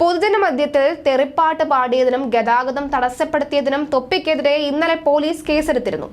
പൊതുജന മധ്യത്തിൽ തെറിപ്പാട്ട് പാടിയതിനും ഗതാഗതം തടസ്സപ്പെടുത്തിയതിനും തൊപ്പിക്കെതിരെ ഇന്നലെ പോലീസ് കേസെടുത്തിരുന്നു.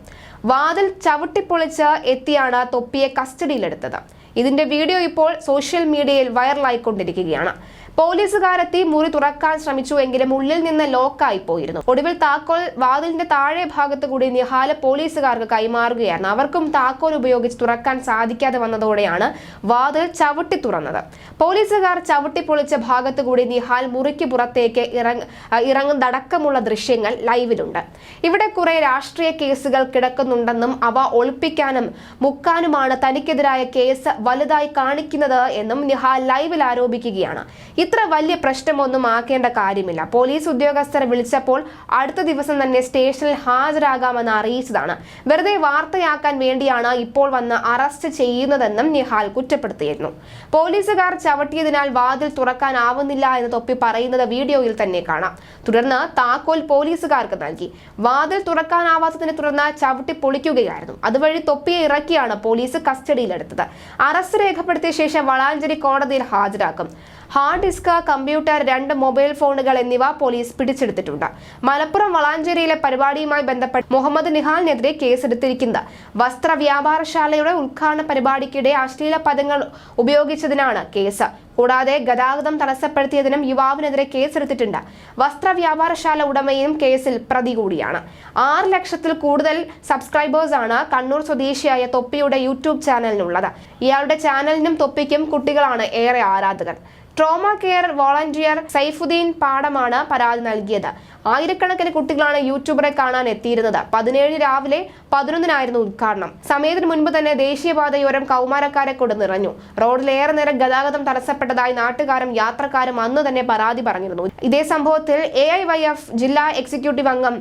വാതിൽ ചവിട്ടിപ്പൊളിച്ച് എത്തിയാണ് തൊപ്പിയെ കസ്റ്റഡിയിലെടുത്തത്. ഇതിന്റെ വീഡിയോ ഇപ്പോൾ സോഷ്യൽ മീഡിയയിൽ വൈറലായിക്കൊണ്ടിരിക്കുകയാണ്. പോലീസുകാരെത്തി മുറി തുറക്കാൻ ശ്രമിച്ചുവെങ്കിലും ഉള്ളിൽ നിന്ന് ലോക്കായി പോയിരുന്നു. ഒടുവിൽ താക്കോൽ വാതിലിന്റെ താഴെ ഭാഗത്ത് കൂടി നിഹാല പോലീസുകാർക്ക് കൈമാറുകയായിരുന്നു. അവർക്കും താക്കോൽ ഉപയോഗിച്ച് തുറക്കാൻ സാധിക്കാതെ വന്നതോടെയാണ് വാതിൽ ചവിട്ടി തുറന്നത്. പോലീസുകാർ ചവിട്ടി പൊളിച്ച ഭാഗത്ത് കൂടി നിഹാൽ മുറിക്ക് പുറത്തേക്ക് ഇറങ്ങ ഇറങ്ങുന്നതടക്കമുള്ള ദൃശ്യങ്ങൾ ലൈവിലുണ്ട്. ഇവിടെ കുറെ രാഷ്ട്രീയ കേസുകൾ കിടക്കുന്നുണ്ടെന്നും അവ ഒളിപ്പിക്കാനും മുക്കാനുമാണ് തനിക്കെതിരായ കേസ് വലുതായി കാണിക്കുന്നത് എന്നും നിഹാൽ ലൈവിൽ ആരോപിക്കുകയാണ്. ഇത്ര വലിയ പ്രശ്നമൊന്നും ആക്കേണ്ട കാര്യമില്ല. പോലീസ് ഉദ്യോഗസ്ഥർ വിളിച്ചപ്പോൾ അടുത്ത ദിവസം തന്നെ സ്റ്റേഷനിൽ ഹാജരാകാമെന്ന് അറിയിച്ചതാണ്. വെറുതെ വാർത്തയാക്കാൻ വേണ്ടിയാണ് ഇപ്പോൾ വന്ന് അറസ്റ്റ് ചെയ്യുന്നതെന്നും നിഹാൽ കുറ്റപ്പെടുത്തിയിരുന്നു. പോലീസുകാർ ചവിട്ടിയതിനാൽ വാതിൽ തുറക്കാനാവുന്നില്ല എന്ന് തൊപ്പി പറയുന്നത് വീഡിയോയിൽ തന്നെ കാണാം. തുടർന്ന് താക്കോൽ പോലീസുകാർക്ക് നൽകി. വാതിൽ തുറക്കാനാവാത്തതിനെ തുടർന്ന് ചവിട്ടി പൊളിക്കുകയായിരുന്നു. അതുവഴി തൊപ്പിയെ ഇറക്കിയാണ് പോലീസ് കസ്റ്റഡിയിലെടുത്തത്. അറസ്റ്റ് രേഖപ്പെടുത്തിയ ശേഷം വളാഞ്ചേരി കോടതിയിൽ ഹാജരാക്കും. ഹാർഡ് ഡിസ്ക് കമ്പ്യൂട്ടർ രണ്ട് മൊബൈൽ ഫോണുകൾ എന്നിവ പോലീസ് പിടിച്ചെടുത്തിട്ടുണ്ട്. മലപ്പുറം വളാഞ്ചേരിയിലെ പരിപാടിയുമായി ബന്ധപ്പെട്ട് മുഹമ്മദ് നിഹാലിനെതിരെ കേസെടുത്തിരിക്കുന്നത്. വസ്ത്ര വ്യാപാരശാലയുടെ ഉദ്ഘാടന പരിപാടിക്കിടെ അശ്ലീല പദങ്ങൾ ഉപയോഗിച്ചതിനാണ് കേസ്. കൂടാതെ ഗതാഗതം തടസ്സപ്പെടുത്തിയതിനും യുവാവിനെതിരെ കേസെടുത്തിട്ടുണ്ട്. വസ്ത്ര വ്യാപാരശാല ഉടമയും കേസിൽ പ്രതി കൂടിയാണ്. ആറ് ലക്ഷത്തിൽ കൂടുതൽ സബ്സ്ക്രൈബേഴ്സാണ് കണ്ണൂർ സ്വദേശിയായ തൊപ്പിയുടെ യൂട്യൂബ് ചാനലിനുള്ളത്. ഇയാളുടെ ചാനലിനും തൊപ്പിക്കും കുട്ടികളാണ് ഏറെ ആരാധകർ. ട്രോമ കെയർ വോളണ്ടിയർ സൈഫുദ്ദീൻ പാടമാണ് പരാതി നൽകിയത്. ആയിരക്കണക്കിന് കുട്ടികളാണ് യൂട്യൂബറെ കാണാൻ എത്തിയിരുന്നത്. പതിനേഴ് രാവിലെ പതിനൊന്നിനായിരുന്നു ഉദ്ഘാടനം. സമയത്തിന് മുൻപ് തന്നെ ദേശീയപാതയോരം കൗമാരക്കാരെ കൊണ്ട് നിറഞ്ഞു. റോഡിലേറെ നേരം ഗതാഗതം തടസ്സപ്പെട്ടതായി നാട്ടുകാരും യാത്രക്കാരും അന്ന് തന്നെ പരാതി പറഞ്ഞിരുന്നു. ഇതേ സംഭവത്തിൽ എ ഐ വൈ എഫ് ജില്ലാ എക്സിക്യൂട്ടീവ് അംഗം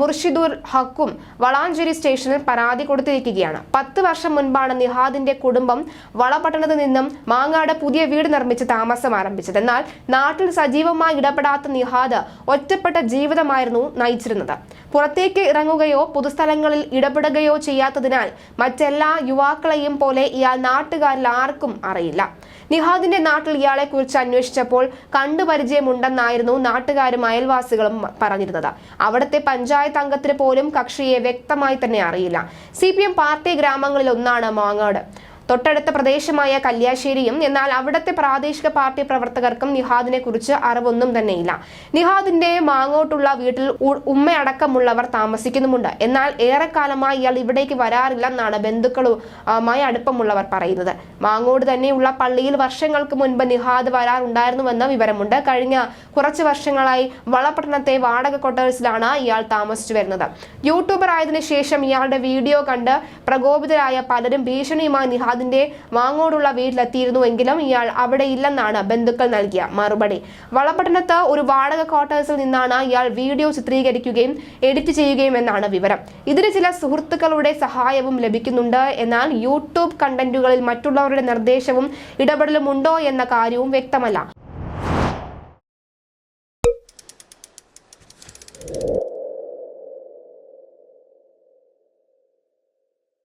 മുർഷിദുർ ഹക്കും വളാഞ്ചേരി സ്റ്റേഷനിൽ പരാതി കൊടുത്തിരിക്കുകയാണ്. പത്ത് വർഷം മുൻപാണ് നിഹാദിന്റെ കുടുംബം വളപട്ടണത്ത് നിന്നും മാങ്ങാട് പുതിയ വീട് നിർമ്മിച്ച് താമസം ആരംഭിച്ചത്. എന്നാൽ നാട്ടിൽ സജീവമായി ഇടപെടാത്ത നിഹാദ് ഒറ്റപ്പെട്ട ജീവിതമായിരുന്നു നയിച്ചിരുന്നത്. പുറത്തേക്ക് ഇറങ്ങുകയോ പൊതുസ്ഥലങ്ങളിൽ ഇടപെടുകയോ ചെയ്യാത്തതിനാൽ മറ്റെല്ലാ യുവാക്കളെയും പോലെ ഇയാൾ നാട്ടുകാരിൽ ആർക്കും അറിയില്ല. നിഹാദിന്റെ നാട്ടിൽ ഇയാളെ കുറിച്ച് അന്വേഷിച്ചപ്പോൾ കണ്ടുപരിചയമുണ്ടെന്നായിരുന്നു നാട്ടുകാരും അയൽവാസികളും പറഞ്ഞിരുന്നത്. അവിടുത്തെ പഞ്ചായത്ത് അംഗത്തിന് പോലും കക്ഷിയെ വ്യക്തമായി തന്നെ അറിയില്ല. സി പാർട്ടി ഗ്രാമങ്ങളിൽ ഒന്നാണ് മാങ്ങാട്. തൊട്ടടുത്ത പ്രദേശമായ കല്യാശ്ശേരിയും എന്നാൽ അവിടുത്തെ പ്രാദേശിക പാർട്ടി പ്രവർത്തകർക്കും നിഹാദിനെ കുറിച്ച് അറിവൊന്നും തന്നെയില്ല. നിഹാദിന്റെ മാങ്ങോട്ടുള്ള വീട്ടിൽ ഉമ്മയടക്കമുള്ളവർ താമസിക്കുന്നുമുണ്ട്. എന്നാൽ ഏറെക്കാലമായി ഇയാൾ ഇവിടേക്ക് വരാറില്ലെന്നാണ് ബന്ധുക്കളുമായി അടുപ്പമുള്ളവർ പറയുന്നത്. മാങ്ങോട് തന്നെയുള്ള പള്ളിയിൽ വർഷങ്ങൾക്ക് മുൻപ് നിഹാദ് വരാറുണ്ടായിരുന്നുവെന്ന വിവരമുണ്ട്. കഴിഞ്ഞ കുറച്ച് വർഷങ്ങളായി വളപട്ടണത്തെ വാടക ക്വാർട്ടേഴ്സിലാണ് ഇയാൾ താമസിച്ചു വരുന്നത്. യൂട്യൂബർ ആയതിനു ശേഷം ഇയാളുടെ വീഡിയോ കണ്ട് പ്രകോപിതരായ പലരും ഭീഷണിയുമായി ഫഹദിന്റെ വാങ്ങോടുള്ള വീട്ടിലെത്തിയിരുന്നുവെങ്കിലും ഇയാൾ അവിടെ ഇല്ലെന്നാണ് ബന്ധുക്കൾ നൽകിയ മറുപടി. വളപട്ടണത്ത് ഒരു വാടക ക്വാർട്ടേഴ്സിൽ നിന്നാണ് ഇയാൾ വീഡിയോ ചിത്രീകരിക്കുകയും എഡിറ്റ് ചെയ്യുകയും എന്നാണ് വിവരം. ഇതിന് ചില സുഹൃത്തുക്കളുടെ സഹായവും ലഭിക്കുന്നുണ്ട്. എന്നാൽ യൂട്യൂബ് കണ്ടന്റുകളിൽ മറ്റുള്ളവരുടെ നിർദ്ദേശവും ഇടപെടലും ഉണ്ടോ എന്ന കാര്യവും വ്യക്തമല്ല.